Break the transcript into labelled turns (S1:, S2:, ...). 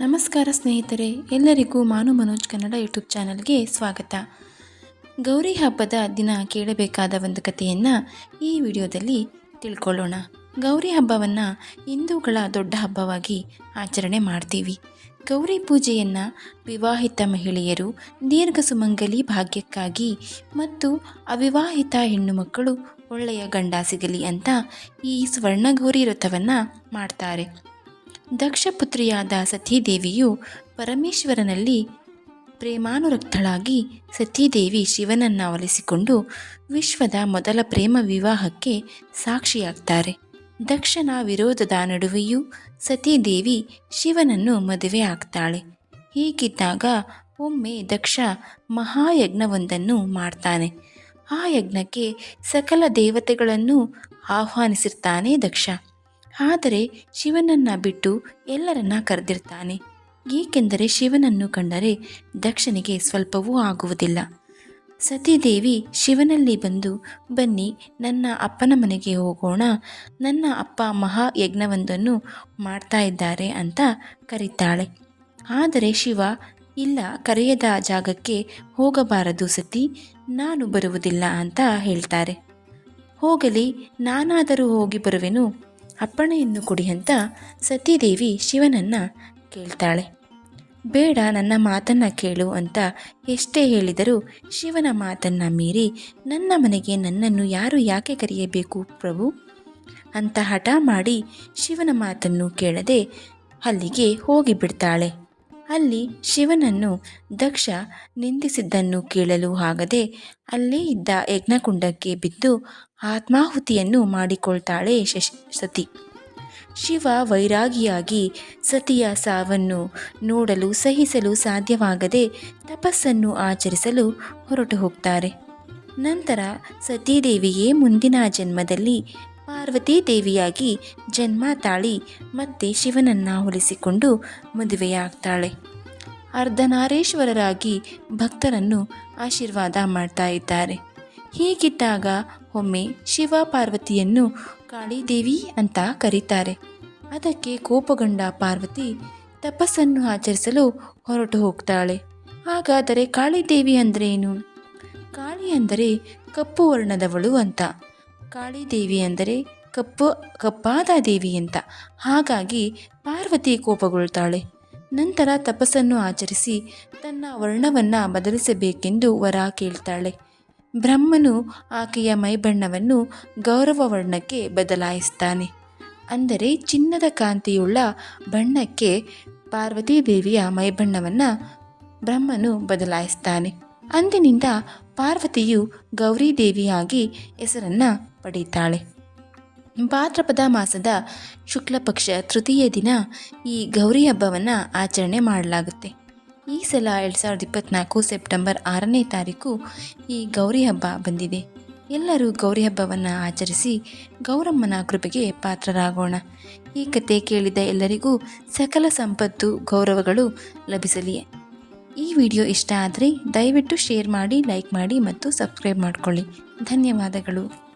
S1: ನಮಸ್ಕಾರ ಸ್ನೇಹಿತರೆ, ಎಲ್ಲರಿಗೂ ಮಾನು ಮನೋಜ್ ಕನ್ನಡ ಯೂಟ್ಯೂಬ್ ಚಾನಲ್ಗೆ ಸ್ವಾಗತ. ಗೌರಿ ಹಬ್ಬದ ದಿನ ಕೇಳಬೇಕಾದ ಒಂದು ಕಥೆಯನ್ನು ಈ ವಿಡಿಯೋದಲ್ಲಿ ತಿಳ್ಕೊಳ್ಳೋಣ. ಗೌರಿ ಹಬ್ಬವನ್ನು ಹಿಂದೂಗಳ ದೊಡ್ಡ ಹಬ್ಬವಾಗಿ ಆಚರಣೆ ಮಾಡ್ತೀವಿ. ಗೌರಿ ಪೂಜೆಯನ್ನು ವಿವಾಹಿತ ಮಹಿಳೆಯರು ದೀರ್ಘ ಸುಮಂಗಲಿ ಭಾಗ್ಯಕ್ಕಾಗಿ ಮತ್ತು ಅವಿವಾಹಿತ ಹೆಣ್ಣು ಮಕ್ಕಳು ಒಳ್ಳೆಯ ಗಂಡ ಸಿಗಲಿ ಅಂತ ಈ ಸ್ವರ್ಣಗೌರಿ ವ್ರತವನ್ನು ಮಾಡ್ತಾರೆ. ದಕ್ಷಪುತ್ರಿಯಾದ ಸತೀದೇವಿಯು ಪರಮೇಶ್ವರನಲ್ಲಿ ಪ್ರೇಮಾನುರಕ್ತಳಾಗಿ ಸತೀದೇವಿ ಶಿವನನ್ನು ಒಲಿಸಿಕೊಂಡು ವಿಶ್ವದ ಮೊದಲ ಪ್ರೇಮ ವಿವಾಹಕ್ಕೆ ಸಾಕ್ಷಿಯಾಗ್ತಾರೆ. ದಕ್ಷನ ವಿರೋಧದ ನಡುವೆಯೂ ಸತೀದೇವಿ ಶಿವನನ್ನು ಮದುವೆ ಆಗ್ತಾಳೆ. ಹೀಗಿದ್ದಾಗ ಒಮ್ಮೆ ದಕ್ಷ ಮಹಾಯಜ್ಞವೊಂದನ್ನು ಮಾಡ್ತಾನೆ. ಆ ಯಜ್ಞಕ್ಕೆ ಸಕಲ ದೇವತೆಗಳನ್ನು ಆಹ್ವಾನಿಸಿರ್ತಾನೆ ದಕ್ಷ. ಆದರೆ ಶಿವನನ್ನು ಬಿಟ್ಟು ಎಲ್ಲರನ್ನ ಕರೆದಿರ್ತಾನೆ. ಏಕೆಂದರೆ ಶಿವನನ್ನು ಕಂಡರೆ ದಕ್ಷನಿಗೆ ಸ್ವಲ್ಪವೂ ಆಗುವುದಿಲ್ಲ. ಸತೀದೇವಿ ಶಿವನಲ್ಲಿ ಬಂದು, ಬನ್ನಿ, ನನ್ನ ಅಪ್ಪನ ಮನೆಗೆ ಹೋಗೋಣ. ನನ್ನ ಅಪ್ಪ ಮಹಾ ಯಜ್ಞವೊಂದನ್ನು ಮಾಡ್ತಾ ಇದ್ದಾರೆ ಅಂತ ಕರೀತಾಳೆ. ಆದರೆ ಶಿವ, ಇಲ್ಲ, ಕರೆಯದ ಜಾಗಕ್ಕೆ ಹೋಗಬಾರದು ಸತಿ, ನಾನು ಬರುವುದಿಲ್ಲ ಅಂತ ಹೇಳ್ತಾರೆ. ಹೋಗಲಿ, ನಾನಾದರೂ ಹೋಗಿ ಬರುವೆನು. ಅಪ್ಪಣೆಯನ್ನು ಕೊಡಿ ಅಂತ ಸತೀದೇವಿ ಶಿವನನ್ನು ಕೇಳ್ತಾಳೆ. ಬೇಡ, ನನ್ನ ಮಾತನ್ನು ಕೇಳು ಅಂತ ಎಷ್ಟೇ ಹೇಳಿದರೂ ಶಿವನ ಮಾತನ್ನು ಮೀರಿ ನನ್ನ ಮನೆಗೆ ನನ್ನನ್ನು ಯಾರು ಯಾಕೆ ಕರೆಯಬೇಕು ಪ್ರಭು? ಅಂತ ಹಠ ಮಾಡಿ ಶಿವನ ಮಾತನ್ನು ಕೇಳದೆ ಅಲ್ಲಿಗೆ ಹೋಗಿಬಿಡ್ತಾಳೆ. ಅಲ್ಲಿ ಶಿವನನ್ನು ದಕ್ಷ ನಿಂದಿಸಿದ್ದನ್ನು ಕೇಳಲು ಆಗದೆ ಅಲ್ಲೇ ಇದ್ದ ಯಜ್ಞಕುಂಡಕ್ಕೆ ಬಿದ್ದು ಆತ್ಮಾಹುತಿಯನ್ನು ಮಾಡಿಕೊಳ್ತಾಳೆ ಶಶ್, ಸತಿ. ಶಿವ ವೈರಾಗಿಯಾಗಿ ಸತಿಯ ಸಾವನ್ನು ನೋಡಲು ಸಹಿಸಲು ಸಾಧ್ಯವಾಗದೆ ತಪಸ್ಸನ್ನು ಆಚರಿಸಲು ಹೊರಟು ಹೋಗ್ತಾರೆ. ನಂತರ ಸತೀದೇವಿಯೇ ಮುಂದಿನ ಜನ್ಮದಲ್ಲಿ ಪಾರ್ವತಿ ದೇವಿಯಾಗಿ ಜನ್ಮ ತಾಳಿ ಮತ್ತೆ ಶಿವನನ್ನು ಹೋಲಿಸಿಕೊಂಡು ಮದುವೆಯಾಗ್ತಾಳೆ. ಅರ್ಧನಾರೀಶ್ವರರಾಗಿ ಭಕ್ತರನ್ನು ಆಶೀರ್ವಾದ ಮಾಡ್ತಾ ಇದ್ದಾರೆ. ಹೀಗಿದ್ದಾಗ ಒಮ್ಮೆ ಶಿವ ಪಾರ್ವತಿಯನ್ನು ಕಾಳಿದೇವಿ ಅಂತ ಕರೀತಾರೆ. ಅದಕ್ಕೆ ಕೋಪಗೊಂಡ ಪಾರ್ವತಿ ತಪಸ್ಸನ್ನು ಆಚರಿಸಲು ಹೊರಟು ಹೋಗ್ತಾಳೆ. ಹಾಗಾದರೆ ಕಾಳಿದೇವಿ ಅಂದ್ರೇನು? ಕಾಳಿ ಅಂದರೆ ಕಪ್ಪು ವರ್ಣದವಳು ಅಂತ. ಕಾಳಿದೇವಿ ಅಂದರೆ ಕಪ್ಪು, ಕಪ್ಪಾದ ದೇವಿ ಅಂತ. ಹಾಗಾಗಿ ಪಾರ್ವತಿ ಕೋಪಗೊಳ್ತಾಳೆ. ನಂತರ ತಪಸ್ಸನ್ನು ಆಚರಿಸಿ ತನ್ನ ವರ್ಣವನ್ನು ಬದಲಿಸಬೇಕೆಂದು ವರ ಕೇಳ್ತಾಳೆ. ಬ್ರಹ್ಮನು ಆಕೆಯ ಮೈಬಣ್ಣವನ್ನು ಗೌರವ ವರ್ಣಕ್ಕೆ ಬದಲಾಯಿಸ್ತಾನೆ. ಅಂದರೆ ಚಿನ್ನದ ಕಾಂತಿಯುಳ್ಳ ಬಣ್ಣಕ್ಕೆ ಪಾರ್ವತೀ ದೇವಿಯ ಮೈಬಣ್ಣವನ್ನು ಬ್ರಹ್ಮನು ಬದಲಾಯಿಸ್ತಾನೆ. ಅಂದಿನಿಂದ ಪಾರ್ವತಿಯು ಗೌರಿದೇವಿಯಾಗಿ ಹೆಸರನ್ನು ಪಡೀತಾಳೆ. ಭಾದ್ರಪದ ಮಾಸದ ಶುಕ್ಲಪಕ್ಷ ತೃತೀಯ ದಿನ ಈ ಗೌರಿ ಹಬ್ಬವನ್ನು ಆಚರಣೆ ಮಾಡಲಾಗುತ್ತೆ. ಈ ಸಲ ಎರಡು ಸಾವಿರದ ಇಪ್ಪತ್ತ್ನಾಲ್ಕು ಸೆಪ್ಟೆಂಬರ್ ಆರನೇ ತಾರೀಕು ಈ ಗೌರಿ ಹಬ್ಬ ಬಂದಿದೆ. ಎಲ್ಲರೂ ಗೌರಿ ಹಬ್ಬವನ್ನು ಆಚರಿಸಿ ಗೌರಮ್ಮನ ಕೃಪೆಗೆ ಪಾತ್ರರಾಗೋಣ. ಈ ಕತೆ ಕೇಳಿದ ಎಲ್ಲರಿಗೂ ಸಕಲ ಸಂಪತ್ತು, ಗೌರವಗಳು ಲಭಿಸಲಿ. ಈ ವಿಡಿಯೋ ಇಷ್ಟ ಆದರೆ ದಯವಿಟ್ಟು ಶೇರ್ ಮಾಡಿ, ಲೈಕ್ ಮಾಡಿ ಮತ್ತು ಸಬ್ಸ್ಕ್ರೈಬ್ ಮಾಡಿಕೊಳ್ಳಿ. ಧನ್ಯವಾದಗಳು.